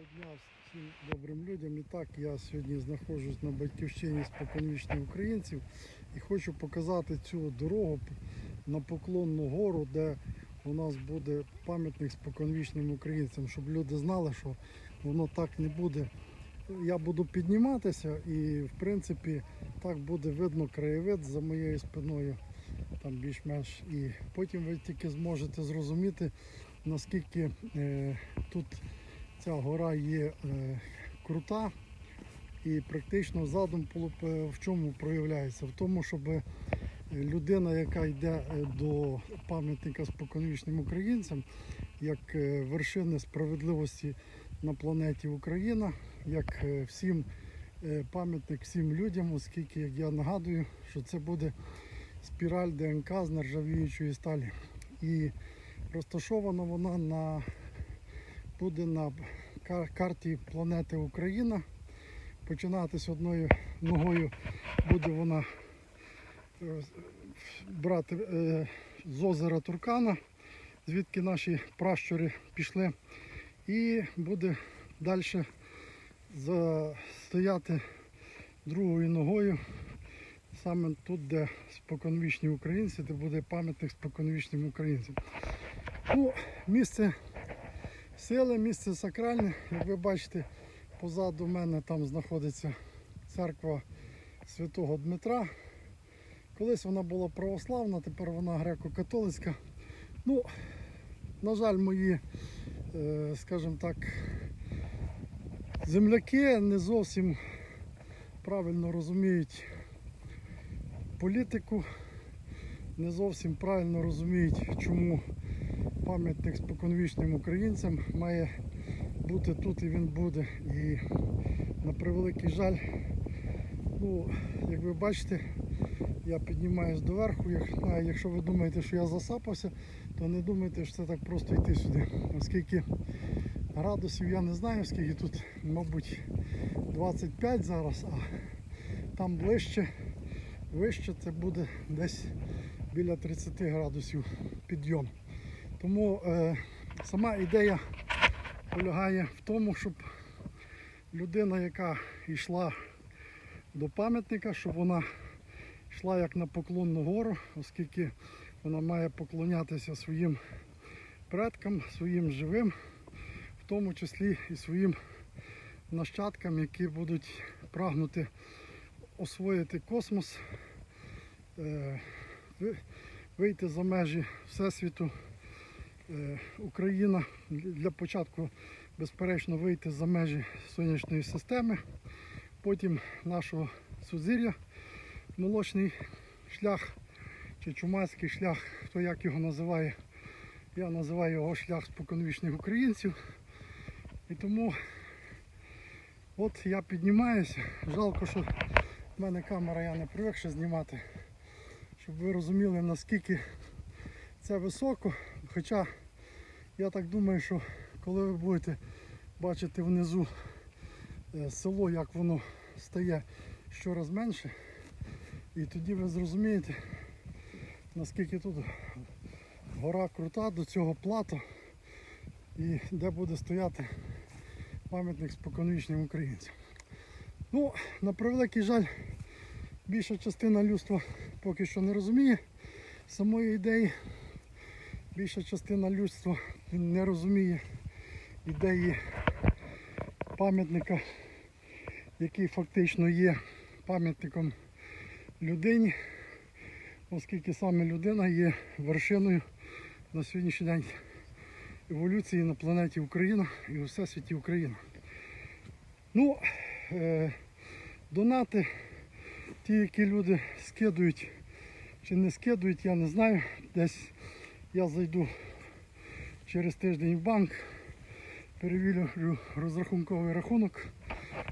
дня всім добрим людям. І так, я сьогодні знаходжусь на батьківщині споконвічних українців і хочу показати цю дорогу на Поклонну гору, де у нас буде пам'ятник споконвічним українцям, щоб люди знали, що воно так не буде. Я буду підніматися і в принципі так буде видно краєвид за моєю спиною, там більш-менш. І потім ви тільки зможете зрозуміти, наскільки е, тут ця гора є е, крута і практично задум е, в чому проявляється? В тому, щоб е, людина, яка йде е, до пам'ятника споконвічним українцям, як вершини справедливості на планеті Україна, як всім пам'ятник всім людям, оскільки, як я нагадую, що це буде спіраль ДНК з нержавіючої сталі. І розташована вона на буде на карті планети Україна. Починатись одною ногою буде вона е, брати е, з озера Туркана, звідки наші пращури пішли, і буде далі стояти другою ногою. Саме тут, де споконвічні українці, де буде пам'ятник споконвічним українцям. Ну, місце сили, місце сакральне. Як ви бачите, позаду мене там знаходиться церква святого Дмитра. Колись вона була православна, тепер вона греко-католицька. Ну, на жаль, мої, е, скажімо так, земляки не зовсім правильно розуміють політику, не зовсім правильно розуміють, чому пам'ятник споконвічним українцям має бути тут і він буде. І на превеликий жаль, ну, як ви бачите, я піднімаюсь доверху. Якщо ви думаєте, що я засапався, то не думайте, що це так просто йти сюди. Оскільки градусів я не знаю, скільки тут, мабуть, 25 зараз, а там ближче, вище це буде десь біля 30 градусів підйом. Тому е, сама ідея полягає в тому, щоб людина, яка йшла до пам'ятника, щоб вона йшла як на поклонну гору, оскільки вона має поклонятися своїм предкам, своїм живим, в тому числі і своїм нащадкам, які будуть прагнути освоїти космос, е, вийти за межі Всесвіту. Е, Україна для початку, безперечно, вийти за межі сонячної системи, потім нашого сузір'я, молочний шлях чи чумацький шлях, хто як його називає. Я називаю його шлях споконвічних українців. І тому от я піднімаюся. Жалко, що в мене камера, я не привик ще знімати, щоб ви розуміли, наскільки це високо. Хоча я так думаю, що коли ви будете бачити внизу е, село, як воно стає щораз менше, і тоді ви зрозумієте, наскільки тут гора крута до цього плато і де буде стояти пам'ятник споконвічним українцям. Ну, на превеликий жаль, більша частина людства поки що не розуміє самої ідеї. Більша частина людства не розуміє ідеї пам'ятника, який фактично є пам'ятником людині, оскільки саме людина є вершиною на сьогоднішній день еволюції на планеті Україна і у всесвіті Україна. Ну, е, донати, ті, які люди скидують чи не скидують, я не знаю. Десь я зайду через тиждень в банк, перевірю розрахунковий рахунок,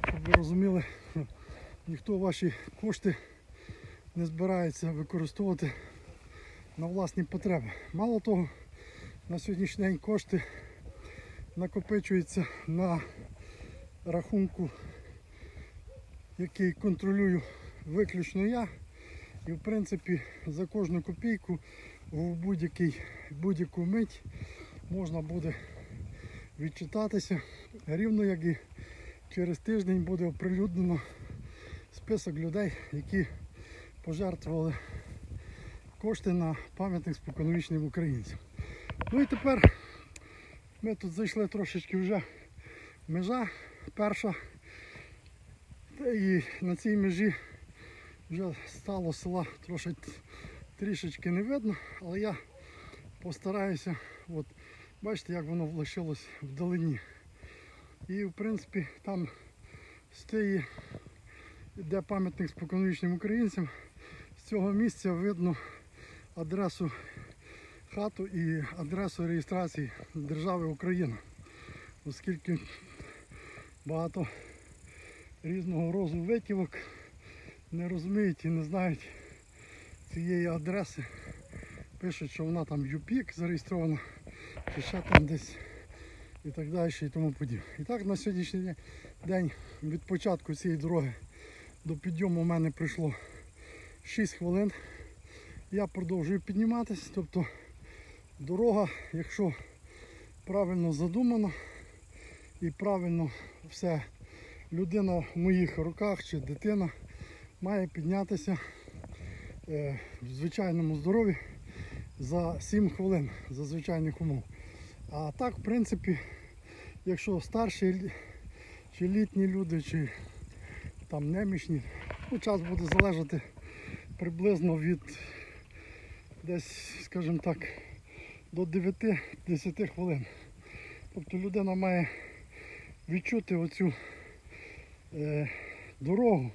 щоб ви розуміли, ніхто ваші кошти не збирається використовувати на власні потреби. Мало того, на сьогоднішній день кошти накопичуються на рахунку, який контролюю виключно я. І в принципі за кожну копійку в будь-який, будь-яку мить можна буде відчитатися. Рівно як і через тиждень буде оприлюднено список людей, які пожертвували кошти на пам'ятник споконвічним українцям. Ну і тепер ми тут зайшли трошечки вже межа перша. І на цій межі вже стало села трошки трішечки не видно, але я постараюся, от, бачите, як воно лишилось вдалині. І в принципі там з тієї, де пам'ятник споконвічним українцям, з цього місця видно адресу хату і адресу реєстрації держави Україна. Оскільки багато різного розу витівок не розуміють і не знають цієї адреси. Пишуть, що вона там ЮПІК зареєстрована, чи ще там десь і так далі і тому подібне. І так на сьогоднішній день від початку цієї дороги до підйому у мене прийшло 6 хвилин. Я продовжую підніматися, тобто дорога, якщо правильно задумана і правильно все людина в моїх руках чи дитина має піднятися в звичайному здоров'ї за 7 хвилин за звичайних умов. А так, в принципі, якщо старші чи літні люди, чи там немічні, ну, час буде залежати приблизно від десь, скажімо так, до 9-10 хвилин. Тобто людина має відчути оцю е, дорогу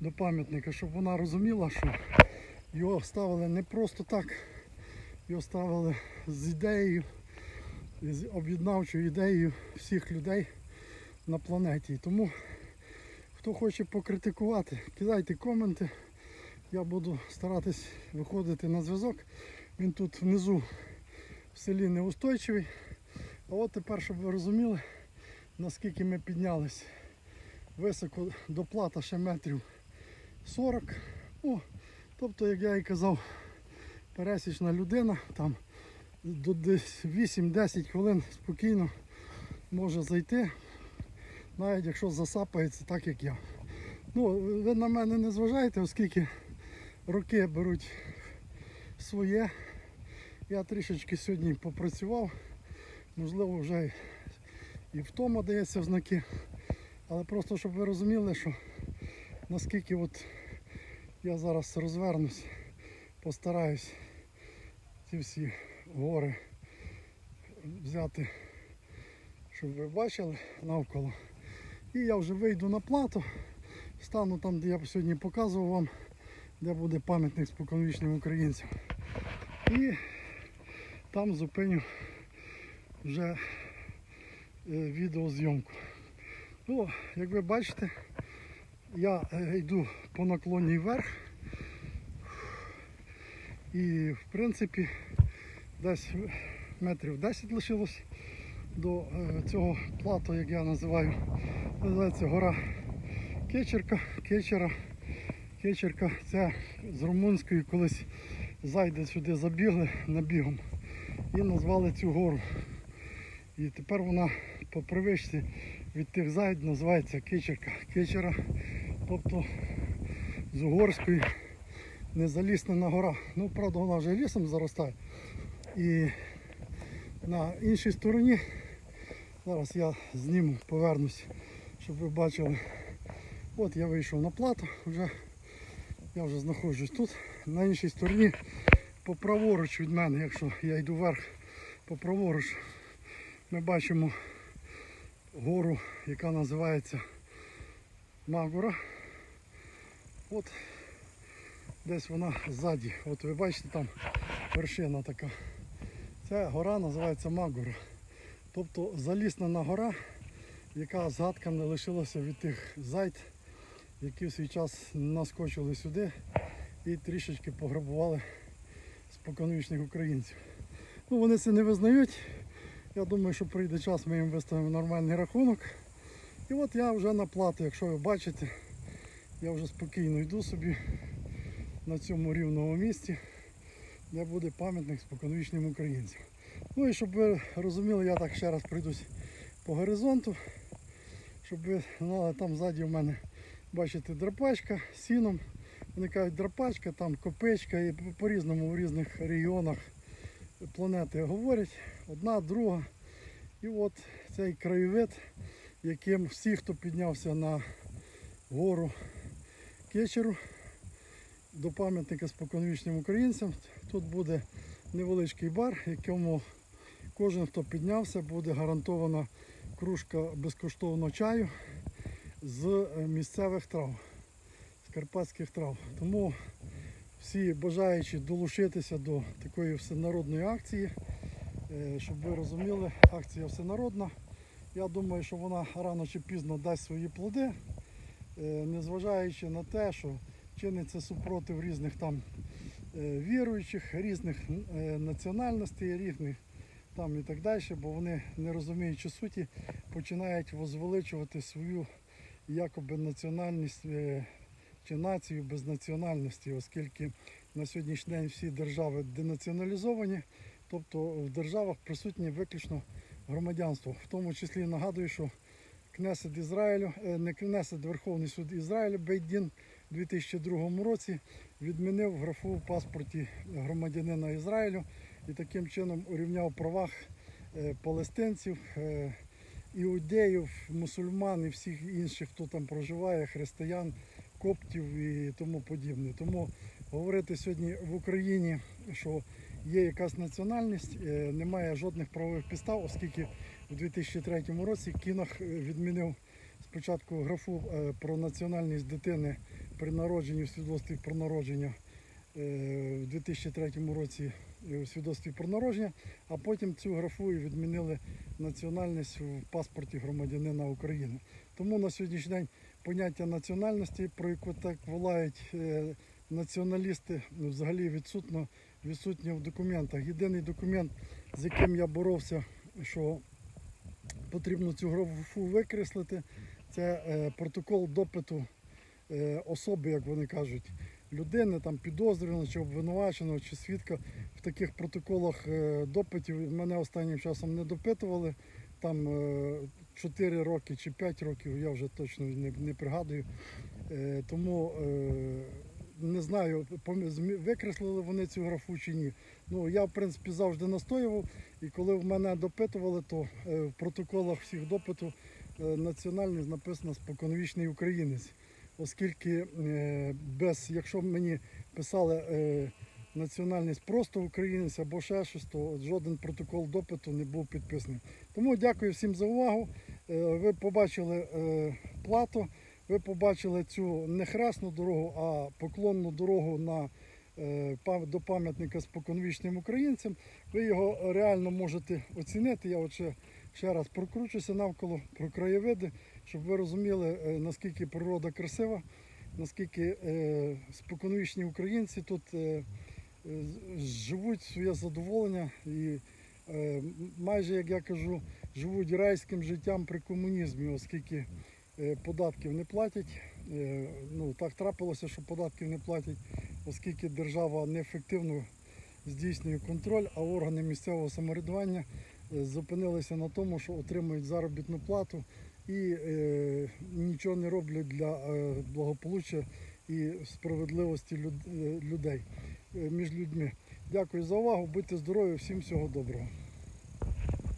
до пам'ятника, щоб вона розуміла, що його ставили не просто так, його ставили з ідеєю, з об'єднавчою ідеєю всіх людей на планеті. Тому, хто хоче покритикувати, кидайте коменти. Я буду старатись виходити на зв'язок. Він тут внизу в селі неустойчивий. А от тепер, щоб ви розуміли, наскільки ми піднялись високо до плата ще метрів 40. Ну, тобто, як я і казав, пересічна людина там до 8-10 хвилин спокійно може зайти, навіть якщо засапається так, як я. Ну, ви на мене не зважайте, оскільки роки беруть своє. Я трішечки сьогодні попрацював, можливо, вже і втома дається в знаки. Але просто щоб ви розуміли, що наскільки от я зараз розвернусь, постараюсь ці всі гори взяти, щоб ви бачили навколо. І я вже вийду на плату, стану там, де я сьогодні показував вам, де буде пам'ятник споконвічним українцям. І там зупиню вже е, відеозйомку. Ну, як ви бачите, я е, йду по наклоні вверх. І в принципі десь метрів 10 лишилось до е, цього плату, як я називаю. Називається гора Кечерка. Кечера. Кечерка це з румунської колись зайде сюди забігли набігом і назвали цю гору. І тепер вона по привичці від тих зайд називається Кечерка. Кечера, тобто з угорської незаліснена гора. Ну, правда, вона вже лісом заростає. І на іншій стороні, зараз я зніму, повернусь, щоб ви бачили. От я вийшов на плату, вже, я вже знаходжусь тут. На іншій стороні, по праворуч від мене, якщо я йду вверх, по праворуч, ми бачимо гору, яка називається Магора. От десь вона ззаді. От ви бачите там вершина така. Ця гора називається Магора. Тобто заліснена гора, яка згадка не лишилася від тих зайд, які в свій час наскочили сюди і трішечки пограбували споконвічних українців. Ну, Вони це не визнають. Я думаю, що прийде час, ми їм виставимо нормальний рахунок. І от я вже на плату, якщо ви бачите, я вже спокійно йду собі на цьому рівному місці, де буде пам'ятник споконвічним українцям. Ну і щоб ви розуміли, я так ще раз прийдусь по горизонту, щоб ви знали, там ззаді в мене бачите драпачка сіном. Вони кажуть драпачка, там копичка і по-різному в різних регіонах планети говорять. Одна, друга. І от цей краєвид, яким всі, хто піднявся на гору Кечеру до пам'ятника споконвічним українцям, тут буде невеличкий бар, якому кожен, хто піднявся, буде гарантована кружка безкоштовного чаю з місцевих трав, з карпатських трав. Тому всі бажаючі долучитися до такої всенародної акції, е, щоб ви розуміли, акція всенародна. Я думаю, що вона рано чи пізно дасть свої плоди, е, незважаючи на те, що чиниться супротив різних там е, віруючих, різних національностей, різних там і так далі, бо вони, не розуміючи суті, починають возвеличувати свою якоби національність чи націю без національності, оскільки на сьогоднішній день всі держави денаціоналізовані, тобто в державах присутнє виключно громадянство. В тому числі нагадую, що Кнесет Ізраїлю, е, не Кнесет, Верховний суд Ізраїлю Бейдін у 2002 році відмінив графу в паспорті громадянина Ізраїлю і таким чином урівняв правах е, палестинців, е, іудеїв, мусульман і всіх інших, хто там проживає, християн, коптів і тому подібне. Тому говорити сьогодні в Україні, що є якась національність, е, немає жодних правових підстав, оскільки у 2003 році Кінах е, відмінив спочатку графу е, про національність дитини при народженні в свідоцтві про народження в 2003 році в свідоцтві про народження, а потім цю графу і відмінили національність в паспорті громадянина України. Тому на сьогоднішній день поняття національності, про яку так волають е, націоналісти, ну, взагалі відсутно, відсутнє в документах. Єдиний документ, з яким я боровся, що потрібно цю графу викреслити, це е, протокол допиту е, особи, як вони кажуть, людини, там підозрюваного чи обвинуваченого, чи свідка в таких протоколах допитів мене останнім часом не допитували. Там 4 роки чи 5 років, я вже точно не, не пригадую. Е, тому е, не знаю, викреслили вони цю графу чи ні. Ну, я, в принципі, завжди настоював, і коли в мене допитували, то е, в протоколах всіх допиту е, національність написано споконвічний українець. Оскільки е, без, якщо мені писали е, національність просто українець або ще щось, то жоден протокол допиту не був підписаний. Тому дякую всім за увагу. Е, ви побачили е, плато, ви побачили цю не хресну дорогу, а поклонну дорогу на, е, до пам'ятника споконвічним українцям. Ви його реально можете оцінити. Я ще, ще раз прокручуся навколо про краєвиди, щоб ви розуміли, наскільки природа красива, наскільки споконвічні українці тут е, живуть своє задоволення і е, майже, як я кажу, живуть райським життям при комунізмі, оскільки е, податків не платять. Е, Ну, так трапилося, що податків не платять, оскільки держава неефективно здійснює контроль, а органи місцевого самоврядування зупинилися на тому, що отримують заробітну плату і е, нічого не роблять для е, благополуччя і справедливості люд- е, людей між людьми. Дякую за увагу, будьте здорові, всім всього доброго.